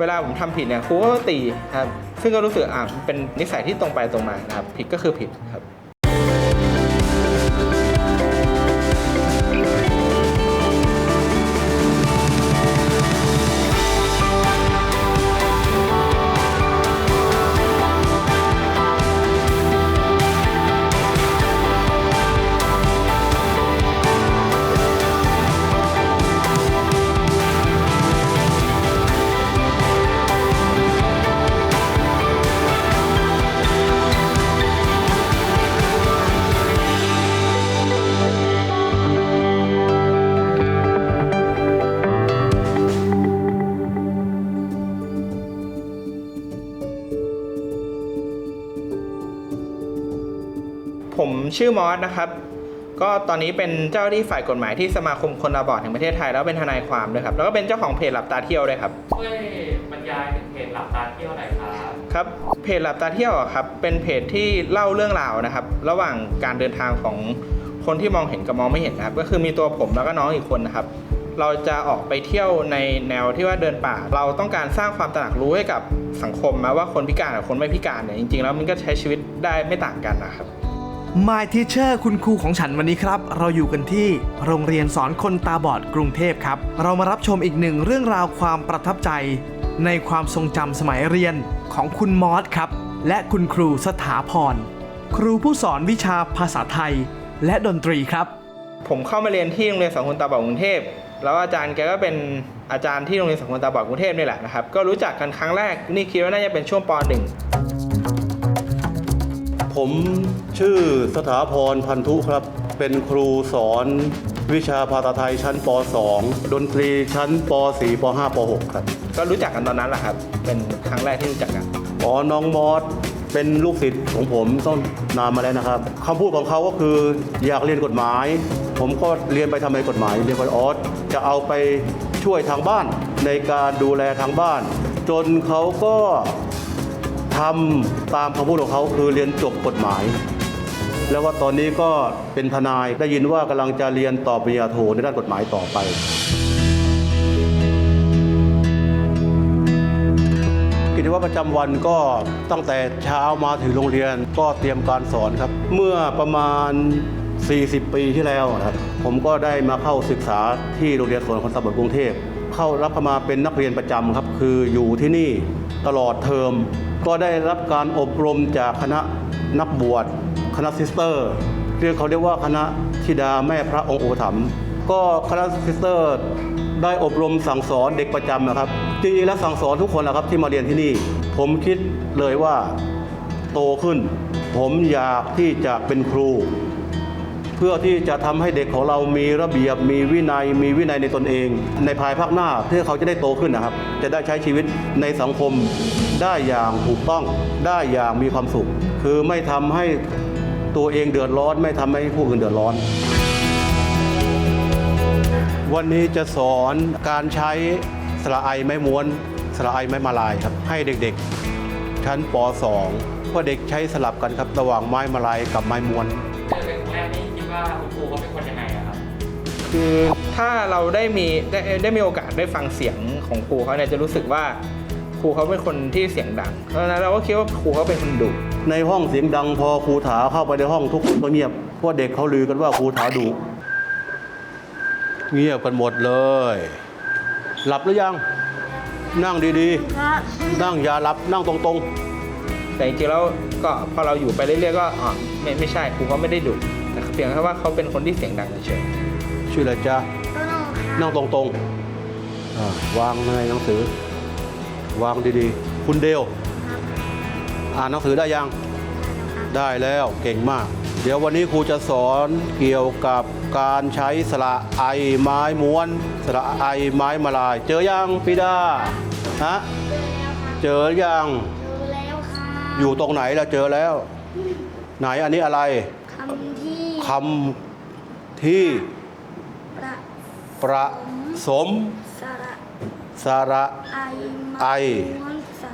เวลาผมทำผิดเนี่ยครูก็ตีครับซึ่งก็รู้สึกอะเป็นนิสัยที่ตรงไปตรงมานะครับผิดก็คือผิดครับ ชื่อมอสนะครับ ก็ตอนนี้เป็นเจ้าหน้าที่ฝ่ายกฎหมายที่สมาคมคนตาบอดแห่งประเทศไทย แล้วเป็นทนายความด้วยครับ แล้วก็เป็นเจ้าของเพจหลับตาเที่ยวด้วยครับ ช่วยบรรยายถึงเพจหลับตาเที่ยวหน่อยครับครับเพจหลับตาเที่ยวอะครับเป็นเพจที่เล่าเรื่องราวนะครับ ระหว่างการเดินทางของคนที่มองเห็นกับมองไม่เห็นนะครับ ก็คือมีตัวผมแล้วก็น้องอีกคนนะครับ เราจะออกไปเที่ยวในแนวที่ว่าเดินป่า เราต้องการสร้างความตระหนักรู้ให้กับสังคมนะว่าคนพิการกับคนไม่พิการเนี่ยจริงๆแล้วมันก็ใช้ชีวิตได้ไม่ต่างกันนะครับ My Teacher คุณครูของฉันวันนี้ครับ เราอยู่กันที่โรงเรียนสอนคนตาบอดกรุงเทพครับ เรามารับชมอีกหนึ่งเรื่องราวความประทับใจ ในความทรงจำสมัยเรียนของคุณมอสครับ และคุณครูสถาพร ครูผู้สอนวิชาภาษาไทย และดนตรีครับ ผมเข้ามาเรียนที่โรงเรียนสังคมตาบอดกรุงเทพแล้วอาจารย์แกก็เป็นอาจารย์ที่โรงเรียนสังคมตาบอดกรุงเทพนี่แหละนะครับ ก็รู้จักกันครั้งแรกนี่คิดว่าน่าจะเป็นช่วงป .1 ผมชื่อสถาพรพันธุครับ เป็นครูสอนวิชาภาษาไทยชั้นป .2 ดนตรีชั้นป .4 ป .5 ป .6 ครับ ก็รู้จักกันตอนนั้นแหละครับ เป็นครั้งแรกที่รู้จักกัน อ๋อ น้องมอสเป็นลูกศิษย์ของผมต้องนานมาแล้วนะครับคำพูดของเขาก็คืออยากเรียนกฎหมาย ผมก็เรียนไปทำไมกฎหมาย เรียนไปออสจะเอาไปช่วยทางบ้านในการดูแลทางบ้าน จนเขาก็ ทำตามคำพูดของเขาคือเรียนจบกฎหมาย แล้วว่าตอนนี้ก็เป็นทนายได้ยินว่ากำลังจะเรียนต่อปริญญาโทในด้านกฎหมายต่อไปกิจวัตรประจำวันก็ตั้งแต่เช้ามาถึงโรงเรียนก็เตรียมการสอนครับ เมื่อประมาณ 40 ปีที่แล้วครับผมก็ได้มาเข้าศึกษาที่โรงเรียนสวนคนตาบอดกรุงเทพ เข้ารับมาเป็นนักเรียนประจำครับ คืออยู่ที่นี่ ตลอดเทอม ก็ได้รับการอบรมจากคณะนักบวช คณะซิสเตอร์เรียกเขาเรียกว่าคณะธิดาแม่พระองค์อุปถัมภ์ก็คณะซิสเตอร์ได้อบรมสั่งสอนเด็กประจำนะครับจริงๆแล้วสั่งสอนทุกคนนะครับที่มาเรียนที่นี่ ผมคิดเลยว่าโตขึ้น ผมอยากที่จะเป็นครู พื่อที่จะทำให้เด็กของเรามีระเบียบ มีวินัย มีวินัยในตนเอง ในภายภาคหน้าเพื่อเขาจะได้โตขึ้นนะครับ จะได้ใช้ชีวิตในสังคมได้อย่างถูกต้องได้อย่างมีความสุข คือไม่ทำให้ตัวเองเดือดร้อน ไม่ทำให้ผู้อื่นเดือดร้อนวันนี้จะสอนการใช้สระไอไม้ม้วน สระไอไม้มาลายครับ ให้เด็กๆ ชั้นป .2 เพราะเด็กใช้สลับกันครับระหว่างไม้มาลายกับไม้ม้วน ว่าคุณครูเขาเป็นคนยังไงอะครับ คือถ้าเราได้มีได้ได้มีโอกาสได้ฟังเสียงของครูเขาเนี่ยจะรู้สึกว่าครูเขาเป็นคนที่เสียงดัง เพราะฉะนั้นเราก็คิดว่าครูเขาเป็นคนดุในห้องเสียงดังพอครูถาเข้าไปในห้องทุกคนก็เงียบเพราะเด็กเขาลือกันว่าครูถาดุเงียบกันหมดเลย หลับหรือยัง นั่งดีๆ นั่งอย่าหลับนั่งตรงแต่จริงๆแล้วก็พอเราอยู่ไปเรื่อยๆก็อ๋อไม่ไม่ใช่ครูเขาไม่ได้ดุแต่ เพียงแค่ว่าเขาเป็นคนที่เสียงดังเฉยๆชื่ออะไรจ๊ะนั่งตรงๆอ่าวางในหนังสือ วางดีๆ คุณเดวอ่านหนังสือได้ยัง ได้แล้วเก่งมาก เดี๋ยววันนี้ครูจะสอนเกี่ยวกับการใช้สระไอไม้ม้วน สระไอไม้มาลาย เจอยังปีดาฮะเจอยังรู้แล้วค่ะอยู่ตรงไหนล่ะเจอแล้ว ไหนอันนี้อะไร คำที่ประประสมสระสระไอไอ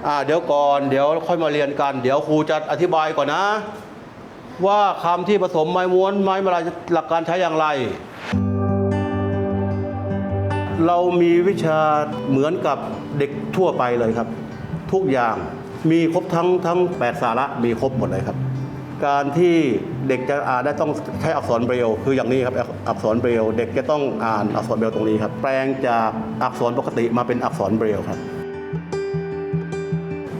อ่าเดี๋ยวก่อนเดี๋ยวค่อยมาเรียนกัน เดี๋ยวครูจะอธิบายก่อนนะ ว่าคำที่ผสมไม้ม้วนไม้มาลายหลักการใช้อย่างไร เรามีวิชาเหมือนกับเด็กทั่วไปเลยครับ ทุกอย่างมีครบทั้งทั้งแปดสาระมีครบหมดเลยครับ การที่เด็กจะอ่านได้ต้องใช้อักษรเบรลล์คืออย่างนี้ครับอักอักษรเบรลล์เด็กจะต้องอ่านอักษรเบรลล์ตรงนี้ครับ แปลงจากอักษรปกติมาเป็นอักษรเบรลล์ครับ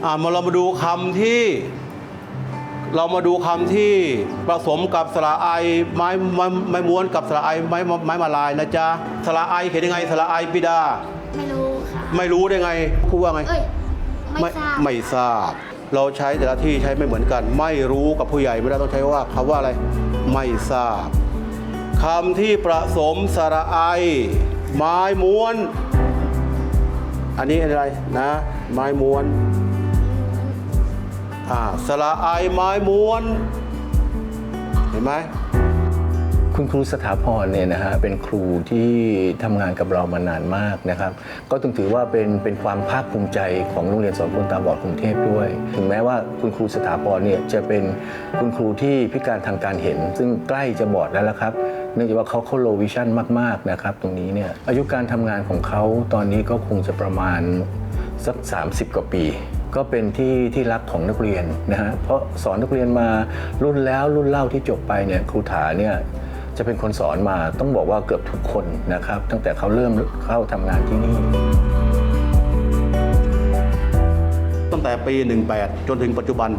อ่ามาเรามาดูคำที่เรามาดูคำที่ผสมกับสระไอไม้ไม้ไม้ม้วนกับสระไอไม้ไม้มาลายนะจ๊ะสระไอเขียนยังไงสระไอปิดา ไม่รู้ค่ะ ไม่รู้ได้ไงครูว่าไง เอ้ย ไม่ทราบไม่ทราบ เราใช้แต่ละที่ใช้ไม่เหมือนกัน ไม่รู้กับผู้ใหญ่ไม่ได้ต้องใช้ว่าคำว่าอะไร ไม่ทราบคำที่ประสมสระไอไม้ม้วน อันนี้อะไรนะ ไม้ม้วนอ่าสระไอไม้ม้วน เห็นไหม คุณครูสถาพรเนี่ยนะฮะเป็นครูที่ทำงานกับเรามานานมากนะครับ ก็ต้องถือว่าเป็นเป็นความภาคภูมิใจของโรงเรียนสอนคนตาบอดกรุงเทพด้วย ถึงแม้ว่าคุณครูสถาพรเนี่ยจะเป็นคุณครูที่พิการทางการเห็น ซึ่งใกล้จะบอดแล้วละครับเนื่องจากว่าเขาเขาโลวิชั่นมาก ๆ นะครับ ตรงนี้เนี่ยอายุการทำงานของเขาตอนนี้ก็คงจะประมาณสัก 30 กว่าปี ก็เป็นที่ที่รักของนักเรียนนะฮะเพราะสอนนักเรียนมารุ่นแล้วรุ่นเล่าที่จบไปเนี่ยครูถาเนี่ย จะเป็นคนสอนมาต้องบอกว่าเกือบทุกคนนะครับ ตั้งแต่เขาเริ่มเข้าทำงานที่นี่ ตั้งแต่ปี 18 จนถึงปัจจุบัน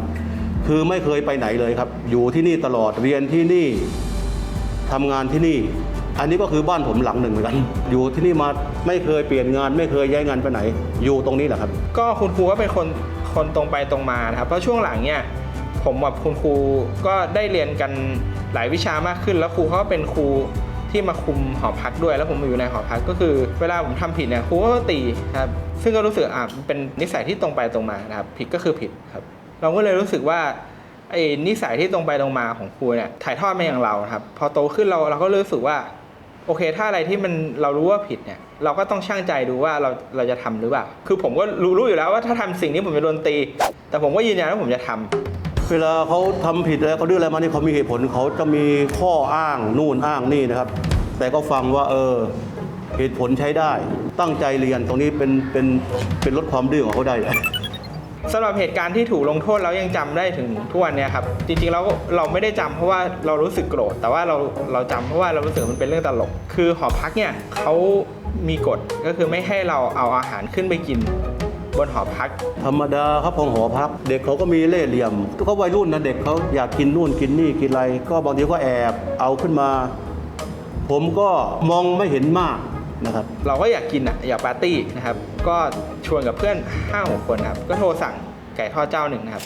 คือไม่เคยไปไหนเลยครับ อยู่ที่นี่ตลอดเรียนที่นี่ทำงานที่นี่ อันนี้ก็คือบ้านผมหลังหนึ่งเหมือนกัน อยู่ที่นี่มาไม่เคยเปลี่ยนงาน ไม่เคยย้ายงานไปไหน อยู่ตรงนี้แหละครับ ก็คุณครูก็เป็นคนคนตรงไปตรงมานะครับเพราะช่วงหลังเนี่ย ผมกับคุณครูก็ได้เรียนกันหลายวิชามากขึ้น แล้วครูเขาก็เป็นครูที่มาคุมหอพักด้วย แล้วผมอยู่ในหอพักก็คือ เวลาผมทำผิดเนี่ยครูก็ตีครับซึ่งก็รู้สึกอะเป็นนิสัยที่ตรงไปตรงมานะครับ ผิดก็คือผิดครับ เราก็เลยรู้สึกว่าไอ้นิสัยที่ตรงไปตรงมาของครูเนี่ยถ่ายทอดมาอย่างเราครับพอโตขึ้นเราเราก็รู้สึกว่าโอเค ถ้าอะไรที่มันเรารู้ว่าผิดเนี่ย เราก็ต้องช่างใจดูว่าเราเราจะทำหรือเปล่า คือผมก็รู้รู้อยู่แล้วว่าถ้าทำสิ่งนี้ผมจะโดนตี แต่ผมก็ยืนยันว่าผมจะทำ เวลาเขาทำผิดอะไรเขาดื้ออะไรมานี่เขามีเหตุผลเขาจะมีข้ออ้างนู่นอ้างนี่นะครับ แต่ก็ฟังว่าเออเหตุผลใช้ได้ ตั้งใจเรียนตรงนี้เป็นเป็นเป็นลดความดื้อของเขาได้เลยสำหรับเหตุการณ์ที่ถูกลงโทษแล้วยังจำได้ถึงทุกวันเนี้ยครับจริงๆแล้วเราไม่ได้จำเพราะว่าเรารู้สึกโกรธแต่ว่าเราเราจำเพราะว่าเรารู้สึกมันเป็นเรื่องตลก คือหอพักเนี่ยเขามีกฎก็คือไม่ให้เราเอาอาหารขึ้นไปกิน บนหอพัก ธรรมดาครับของหอพัก เด็กเขาก็มีเล่ห์เหลี่ยมเขาวัยรุ่นนะเด็กเขาอยากกินนู่นกินนี่กินอะไร ก็บางทีก็แอบเอาขึ้นมา ผมก็มองไม่เห็นมากนะครับ เราก็อยากกินอะอยากปาร์ตี้นะครับ ก็ชวนกับเพื่อน5้าหคนนะครับ ก็โทรสั่งไก่ทอดเจ้าหนึ่งนะครับ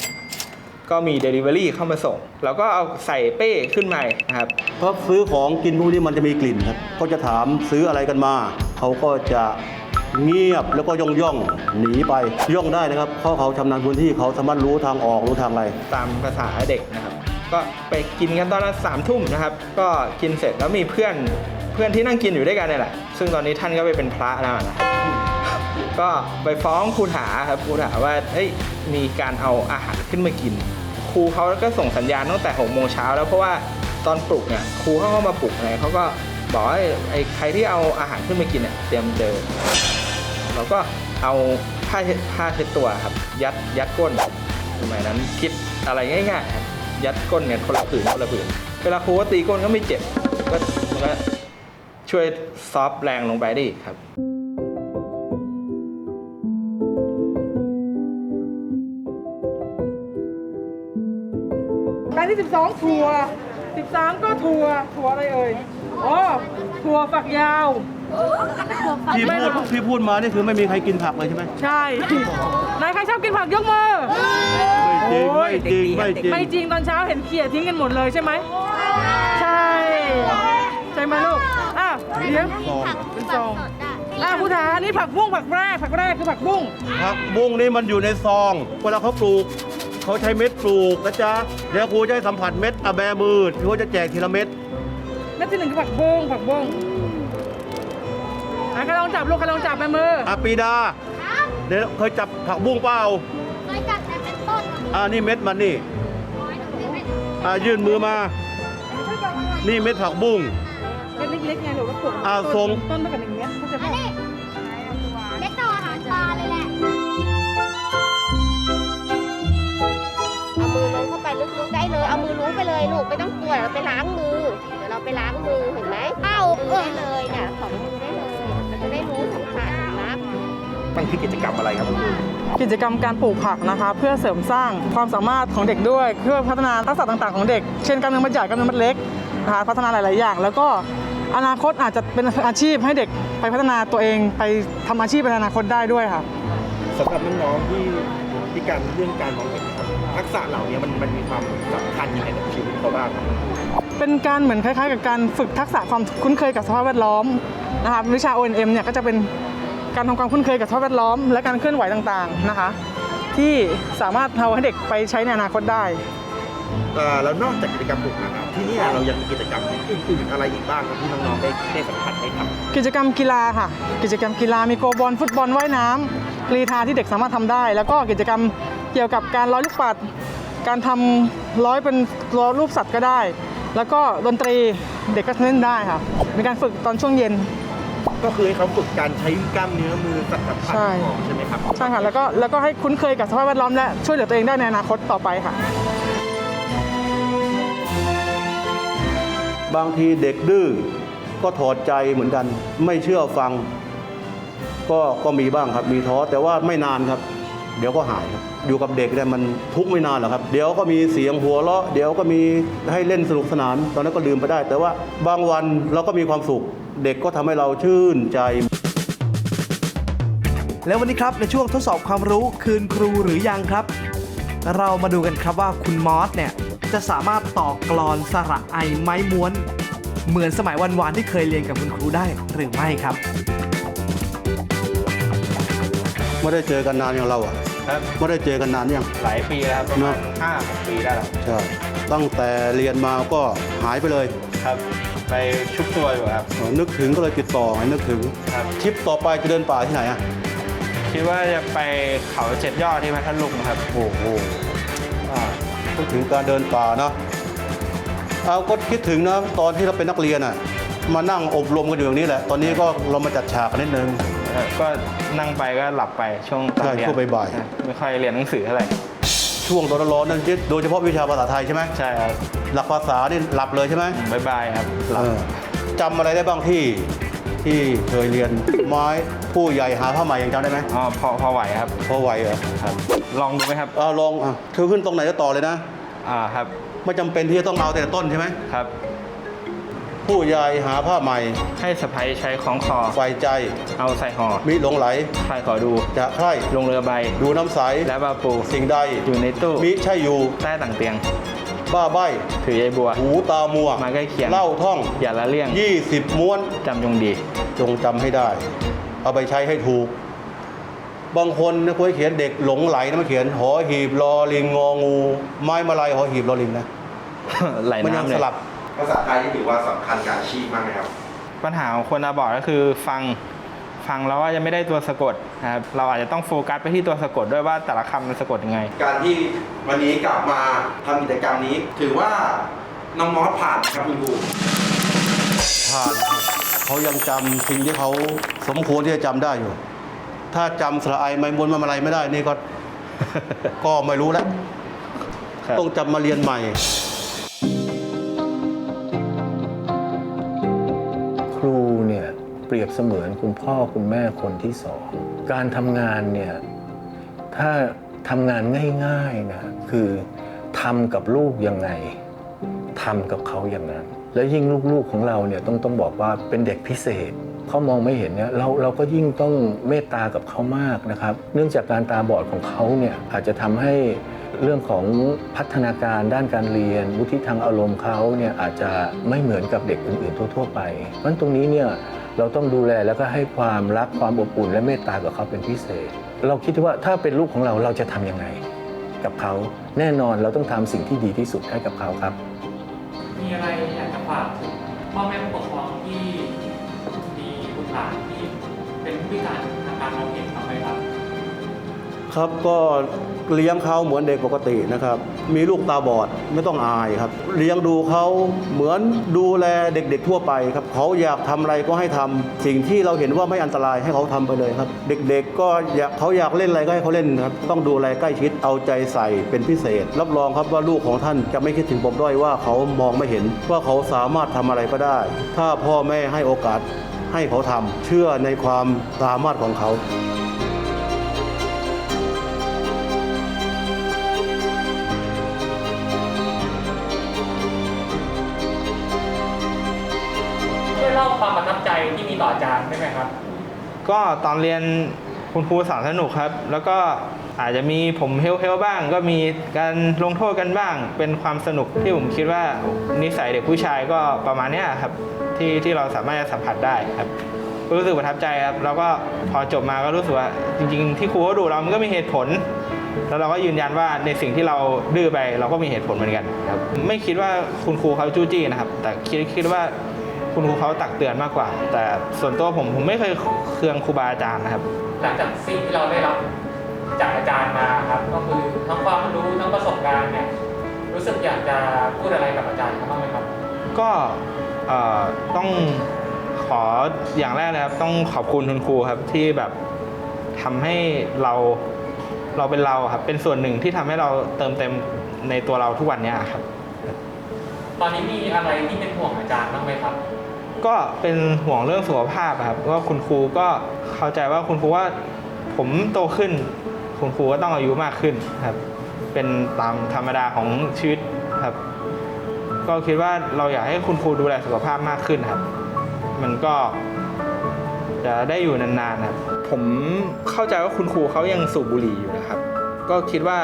ก็มี Delivery เข้ามาส่งเราก็เอาใส่เป้ขึ้นมานะครับ เพราะซื้อของกินพวกนี้มันจะมีกลิ่นครับก็จะถามซื้ออะไรกันมา เขาก็จะ เงียบแล้วก็ย่องย่องหนีไปย่องได้นะครับเพราะเขาชำนาญพื้นที่เขาสามารถรู้ทางออกรู้ทางอะไร ตามภาษาเด็กนะครับ ก็ไปกินกันตอนละสามทุ่มนะครับ ก็กินเสร็จแล้วมีเพื่อนเพื่อนที่นั่งกินอยู่ด้วยกันเนี่ยแหละ ซึ่งตอนนี้ท่านก็ไปเป็นพระแล้วนะครับก็ไปฟ้องครูถาครับครูถาว่าเฮ้ยมีการเอาอาหารขึ้นมากิน ครูเขาก็ส่งสัญญาณตั้งแต่หกโมงเช้าแล้วเพราะว่าตอนปลุกเนี่ยครูเขาก็มาปลุกอะไงเขาก็บอกว่าไอ้ใครที่เอาอาหารขึ้นมากินเนี่ยเตรียมเดิน เราก็เอาผ้าเช็ดผ้าเช็ดตัวครับ ยัดยัดก้นสมัยนั้นคิดอะไรง่ายๆครับยัดก้นเนี่ยคนละผืนคนละผืนเวลาครูว่าตีก้นก็ไม่เจ็บก็มันก็ช่วยซอฟแรงลงไปได้อีกครับการที่12ถั่ว13 ก็ถั่วถั่วอะไรเอ่ยอ๋อถั่วฝักยาว ที่พูดที่พูดมานี่คือไม่มีใครกินผักเลยใช่ไหมใช่นายใครชอบกินผักยกมือไม่จริงโอ้ไม่ยจริงไม่จริงไม่จริงตอนเช้าเห็นเขี่ยทิ้งกันหมดเลยใช่ไหมใช่ ใช่ไหมลูกอะเลี้ยงเป็นซองอะผู้ถาอันนี้ผักบุ้งผักแรกผักแรกคือผักบุ้งผักบุ้งนี่มันอยู่ในซอง เวลาเขาปลูกเขาใช้เม็ดปลูกนะจ๊ะเดี๋ยวครูจะให้สัมผัสเม็ดอะแบมือที่ว่าจะแจกทีละเม็ดเม็ดที่หนึ่งคือผักบุ้งผักบุ้ง อะก็ลองจับลูกก็ลองจับไปมืออาปีดาเดี๋ยวเคยจับผักบุ้งเปล่าเคยจับแต่เป็นต้นอ่านี่เม็ดมันนี่อ่ายื่นมือมานี่เม็ดผักบุ้ง เม็ดเล็กๆไงหนูก็ปลูกอ่าทรง ต้นเท่ากับหนึ่งเมตรเขาจอัป่ะต้เาหเลยแหละเอามือล้วงเข้าไปลึกๆได้เลย เอามือล้วงไปเลยลูกไม่ต้องกลัวเราไปล้างมือ เดี๋ยวเราไปล้างมือเห็นไหมเอ้าเออเลยเนี่ยของมือได้เลย จะได้รู้สัมผัสนะมันคือกิจกรรมอะไรครับคุณครูกิจกรรมการปลูกผักนะคะ เพื่อเสริมสร้างความสามารถของเด็กด้วย เพื่อพัฒนาทักษะต่างๆของเด็ก เช่นกล้ามเนื้อมัดใหญ่กล้ามเนื้อมัดเล็กนะคะพัฒนาหลาย ๆ อย่าง แล้วก็อนาคตอาจจะเป็นอาชีพให้เด็กไปพัฒนาตัวเองไปทำอาชีพในอนาคตได้ด้วยค่ะสำหรับน้องๆที่ที่การเรื่องการมองเห็นนะครับ ทักษะเหล่านี้มันมันมีความสำคัญยังไงกับชีวิตเขาบ้างครับเป็นการเหมือนคล้ายๆ กับการฝึกทักษะความคุ้นเคยกับสภาพแวดล้อมนะคะวิชา O&M เนี่ยก็จะเป็นการทำความคุ้นเคยกับสภาพแวดล้อม และการเคลื่อนไหวต่างๆนะคะ ที่สามารถเอาให้เด็กไปใช้ในอนาคตได้ เอ่อแล้วนอกจากกิจกรรมปลูกผักครับที่เนี่ยเรายังมีกิจกรรมอื่นๆอะไรอีกบ้างครับที่น้องๆได้ได้สัมผัสได้ทำกิจกรรมกีฬาค่ะ กิจกรรมกีฬามีโกบอลฟุตบอลว่ายน้ำกรีธาที่เด็กสามารถทำได้ แล้วก็กิจกรรมเกี่ยวกับการร้อยลูกปัด การทำร้อยเป็นร้อยรูปสัตว์ก็ได้ แล้วก็ดนตรีเด็กก็เล่นได้ค่ะ มีการฝึกตอนช่วงเย็น ก็คือให้เขาฝึกการใช้กล้ามเนื้อมือสัมผัสใช่ของใช่ไหมครับ ใช่ค่ะแล้วก็แล้วก็ให้คุ้นเคยกับสภาพแวดล้อมและช่วยเหลือตัวเองได้ในอนาคตต่อไปค่ะ บางทีเด็กดื้อก็ถอดใจเหมือนกัน ไม่เชื่อฟัง ก็ก็มีบ้างครับมีท้อแต่ว่าไม่นานครับ เดี๋ยวก็หายครับอยู่กับเด็กเนี่ยมันทุกข์ไม่นานหรอกครับ เดี๋ยวก็มีเสียงหัวเราะเดี๋ยวก็มีให้เล่นสนุกสนาน ตอนนั้นก็ลืมไปได้ แต่ว่าบางวันเราก็มีความสุข เด็กก็ทำให้เราชื่นใจ แล้ววันนี้ครับในช่วงทดสอบความรู้คืนครูหรือยังครับ เรามาดูกันครับว่าคุณมอสเนี่ยจะสามารถต่อกลอนสระไอไม้ม้วน เหมือนสมัยวันวานที่เคยเรียนกับคุณครูได้หรือไม่ครับไม่ได้เจอกันนานอย่างเราอะ ครับไม่ได้เจอกันนานยัง หลายปีแล้วครับประมาณห้าหกปีได้แล้วใช่ ตั้งแต่เรียนมาก็หายไปเลยครับ ไปชุบตัวอยู่ครับ นึกถึงก็เลยติดต่อให้นึกถึงครับทริปต่อไปจะเดินป่าที่ไหนอะคิดว่าจะไปเขาเจ็ดยอดที่พัทลุงครับโอ้โหอ่าพูดถึงการเดินป่าเนาะเอาก็คิดถึงนะตอนที่เราเป็นนักเรียนอะมานั่งอบรมกันอยู่อย่างนี้แหละ ตอนนี้ก็เรามาจัดฉากกันนิดนึงเอ่อก็ นั่งไปก็หลับไปช่วงตอนใช่เรียนช่วงบ่ายๆใช่ไม่ค่อยเรียนหนังสือเท่าไหร่ช่วงตอนร้อนๆนั่นโดยเฉพาะวิชาภาษาไทยใช่ไหมใช่ครับหลักภาษานี่หลับเลยใช่ไหมบายบายครับหลับเออจำอะไรได้บ้างที่ที่เคยเรียนไม้ผู้ใหญ่หาผ้าใหม่ยังจำได้ไหมอ๋อพอพอไหวครับพอไหวเหรอครับ ลองดูไหมครับเอาลองอะเธอขึ้นตรงไหนก็ต่อเลยนะ อ่าครับไม่จำเป็นที่จะต้องเอาแต่ต้นใช่ไหมครับ ผู้ใหญ่หาผ้าใหม่ ให้สะพายใช้ของคอ ไฟใจ เอาใส่ห่อมิหลงไหล ใครขอดู จะใคร่ลงเรือใบ ดูน้ำใส และบาปู สิ่งใด อยู่ในตู้ มิใช่อยู่ใต้ต่างเตียง บ้าใบ ถือใยบัว หูตามัว มาใกล้เคียง เล่าท่อง อย่าละเลี่ยง 20 ม้วน จำจงดี จงจำให้ได้ เอาไปใช้ให้ถูก บางคนนะคุยเขียนเด็กหลงไหลนะมาเขียน หอหีบรอลิงงองู ไม้มาลายหอหีบรอลิงนะ ไหลมันยังน้ำเลสยลับ ภาษาไทยที่ถือว่าสำคัญกับอาชีพมากไหมครับ ปัญหาของคนตาบอดก็คือฟังฟังแล้วว่าจะไม่ได้ตัวสะกดนะครับเราอาจจะต้องโฟกัสไปที่ตัวสะกดด้วยว่าแต่ละคำมันสะกดยังไง การที่วันนี้กลับมาทำกิจกรรมนี้ ถือว่าน้องมอสผ่านครับคุณครูผ่านเขายังจำสิ่งที่เขาสมควรที่จะจำได้อยู่ ถ้าจำสระไอไม้มวนมาอะไรไม่ได้นี่ก็ ก็ไม่รู้แล้วครับต้องจำมาเรียนใหม่ เปรียบเสมือนคุณพ่อคุณแม่คนที่สอง การทำงานเนี่ย ถ้าทำงานง่ายๆนะคือทำกับลูกยังไงทำกับเขาอย่างนั้น แล้วยิ่งลูกๆของเราเนี่ยต้องต้องบอกว่าเป็นเด็กพิเศษเขามองไม่เห็นเนี่ยเราเราก็ยิ่งต้องเมตตากับเขามากนะครับ เนื่องจากการตาบอดของเขาเนี่ยอาจจะทำให้เรื่องของพัฒนาการด้านการเรียนวุฒิทางอารมณ์เขาเนี่ยอาจจะไม่เหมือนกับเด็กอื่นๆทั่ว ๆ ไปเพราะตรงนี้เนี่ย เราต้องดูแลแล้วก็ให้ความรักความอบอุ่นและเมตตากับเขาเป็นพิเศษ เราคิดว่าถ้าเป็นลูกของเราเราจะทำยังไง กับเขาแน่นอนเราต้องทำสิ่งที่ดีที่สุดให้กับเขาครับ มีอะไรอยากจะฝากถึงพ่อแม่ผู้ปกครองที่มีบุตรหลานที่เป็นผู้พิการทางการมองเห็นบ้างไหมครับ ครับก็ เลี้ยงเขาเหมือนเด็กปกตินะครับ มีลูกตาบอดไม่ต้องอายครับ เลี้ยงดูเขาเหมือนดูแลเด็กๆทั่วไปครับเขาอยากทำอะไรก็ให้ทำสิ่งที่เราเห็นว่าไม่อันตรายให้เขาทำไปเลยครับ เด็กๆก็อยากเขาอยากเล่นอะไรก็ให้เขาเล่นครับต้องดูแลใกล้ชิดเอาใจใส่เป็นพิเศษ รับรองครับว่าลูกของท่านจะไม่คิดถึงผมด้อยว่าเขามองไม่เห็นว่าเขาสามารถทำอะไรก็ได้ ถ้าพ่อแม่ให้โอกาสให้เขาทำเชื่อในความสามารถของเขา ครับ ก็ตอนเรียนคุณครูสอนสนุกครับ แล้วก็อาจจะมีผมเฮลเฮลบ้าง ก็มีการลงโทษกันบ้าง เป็นความสนุกที่ผมคิดว่านิสัยเด็กผู้ชายก็ประมาณนี้ครับที่ที่เราสามารถจะสัมผัสได้ครับรู้สึกประทับใจครับแล้วก็พอจบมาก็รู้สึกว่าจริง ๆ ที่ครูเขาดูเรามันก็มีเหตุผล แล้วเราก็ยืนยันว่าในสิ่งที่เราดื้อไปเราก็มีเหตุผลเหมือนกันครับไม่คิดว่าคุณครูเขาจู้จี้นะครับ แต่คิดคิดว่า คุณครูเขาตักเตือนมากกว่า แต่ส่วนตัวผมผมไม่เคยเคืองครูบาอาจารย์นะครับ หลังจากสิ่งที่เราได้รับจากอาจารย์มาครับ ก็คือทั้งความรู้ทั้งประสบการณ์เนี่ยรู้สึกอยากจะพูดอะไรกับอาจารย์เขาบ้างไหมครับ ก็เอ่อต้องขออย่างแรกเลยครับ ต้องขอบคุณคุณครูครับที่แบบทำให้เราเราเป็นเราครับ เป็นส่วนหนึ่งที่ทำให้เราเติมเต็มในตัวเราทุกวันเนี้ยครับ ตอนนี้มีอะไรที่เป็นห่วงอาจารย์บ้างไหมครับ ก็เป็นห่วงเรื่องสุขภาพครับว่าคุณครูก็เข้าใจว่าคุณครูว่าผมโตขึ้น คุณครูก็ต้องอายุมากขึ้นครับ เป็นตามธรรมดาของชีวิตครับ ก็คิดว่าเราอยากให้คุณครูดูแลสุขภาพมากขึ้นครับ มันก็จะได้อยู่นานๆครับผมเข้าใจว่าคุณครูเขายังสูบบุหรี่อยู่นะครับ ก็คิดว่า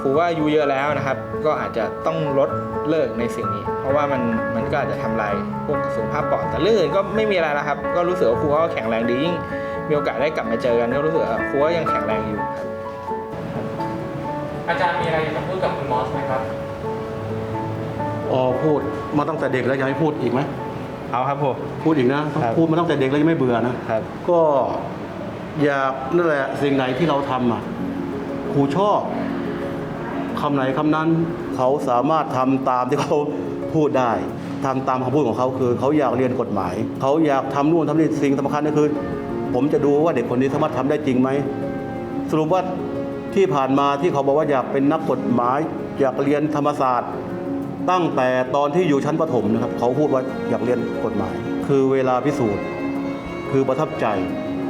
ครูว่าอายุเยอะแล้วนะครับ ก็อาจจะต้องลดเลิกในสิ่งนี้ เพราะว่ามันมันก็อาจจะทำลายพวกสุขภาพปอดแต่เรื่องอื่นก็ไม่มีอะไรแล้วครับ ก็รู้สึกว่าครูเขาก็แข็งแรงดียิ่งมีโอกาสได้กลับมาเจอกันก็รู้สึกว่าครูก็ยังแข็งแรงอยู่ครับ อาจารย์มีอะไรอยากจะพูดกับคุณมอสไหมครับอ๋อพูดมาตั้งแต่เด็กแล้วอยากให้พูดอีกไหมเอาครับผม พูดอีกนะต้องครับ พูดมาตั้งแต่เด็กแล้วยังไม่เบื่อนะ ครับ ก็อยากนั่นแหละสิ่งไหนที่เราทำอะครูชอบ คำไหนคำนั้นเขาสามารถทำตามที่เขาพูดได้ทำตามคำพูดของเขาคือ เขาอยากเรียนกฎหมาย เขาอยากทำนู่นทำนี่สิ่งสำคัญก็คือ ผมจะดูว่าเด็กคนนี้สามารถทำได้จริงไหมสรุปว่าที่ผ่านมาที่เขาบอกว่าอยากเป็นนักกฎหมาย อยากเรียนธรรมศาสตร์ ตั้งแต่ตอนที่อยู่ชั้นประถมนะครับ เขาพูดว่าอยากเรียนกฎหมาย คือเวลาพิสูจน์ คือประทับใจ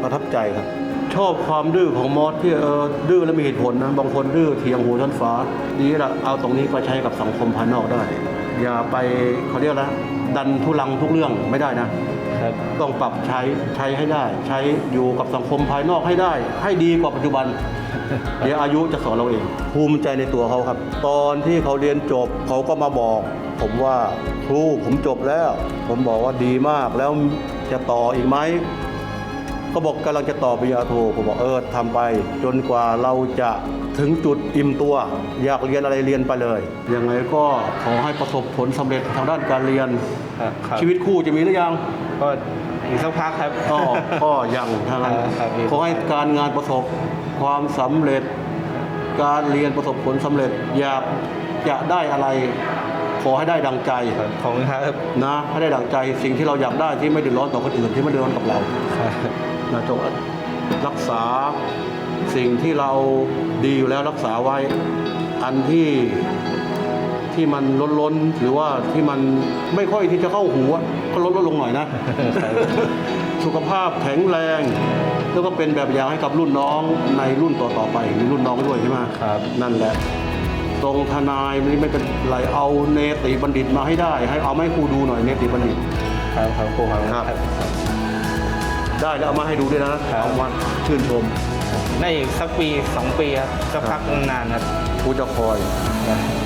ประทับใจครับ ชอบความดื้อของมอสที่เออดื้อแล้วมีเหตุผลนะบางคนดื้อเทียงหูชั้นฟ้าดีละเอาตรงนี้ไปใช้กับสังคมภายนอกได้ อย่าไปเขาเรียกนะดันทุลังทุกเรื่องไม่ได้นะครับต้องปรับใช้ใช้ให้ได้ ใช้อยู่กับสังคมภายนอกให้ได้ ให้ดีกว่าปัจจุบัน เดี๋ยวอายุจะสอนเราเอง ภูมิใจในตัวเขาครับ ตอนที่เขาเรียนจบเขาก็มาบอก ผมว่าครูผมจบแล้ว ผมบอกว่าดีมากแล้วจะต่ออีกไหม เขาบอกกำลังจะต่อปริญญาโทผมบอกเออทำไป จนกว่าเราจะถึงจุดอิ่มตัว อยากเรียนอะไรเรียนไปเลยยังไงก็ขอให้ประสบผลสำเร็จทางด้านการเรียน ครับครับชีวิตคู่จะมีหรือยัง ก็อีกสักพักครับ ก็ก็ยังทางนั้นครับ ขอให้การงานประสบความสำเร็จ การเรียนประสบผลสำเร็จ อยากจะได้อะไร ขอให้ได้ดังใจครับขอบคุณครับ นะให้ได้ดังใจสิ่งที่เราอยากได้ที่ไม่เดือดร้อนต่อคนอื่นที่ไม่เดือดร้อนกับเรา ครับ นะจงรักษาสิ่งที่เราดีอยู่แล้วรักษาไว้ อันที่ที่มันล้นล้นๆหรือว่าที่มันไม่ค่อยที่จะเข้าหูอะก็ลดลดลงหน่อยนะ สุขภาพแข็งแรง แล้วก็เป็นแบบอย่างให้กับรุ่นน้องในรุ่นต่อๆไปมีรุ่นน้องด้วยใช่ไหมครับ นั่นแหละตรงทนายนี่ไม่เป็นไรเอาเนติบัณฑิตมาให้ได้ ให้เอามาให้ครูดูหน่อยเนติบัณฑิต ครับครับครูครับครับ ได้แล้วเอามาให้ดูด้วยนะเอามาชื่นชมในอีกสักปีสองปีครับสักพักนานๆครับครูจะคอยครับ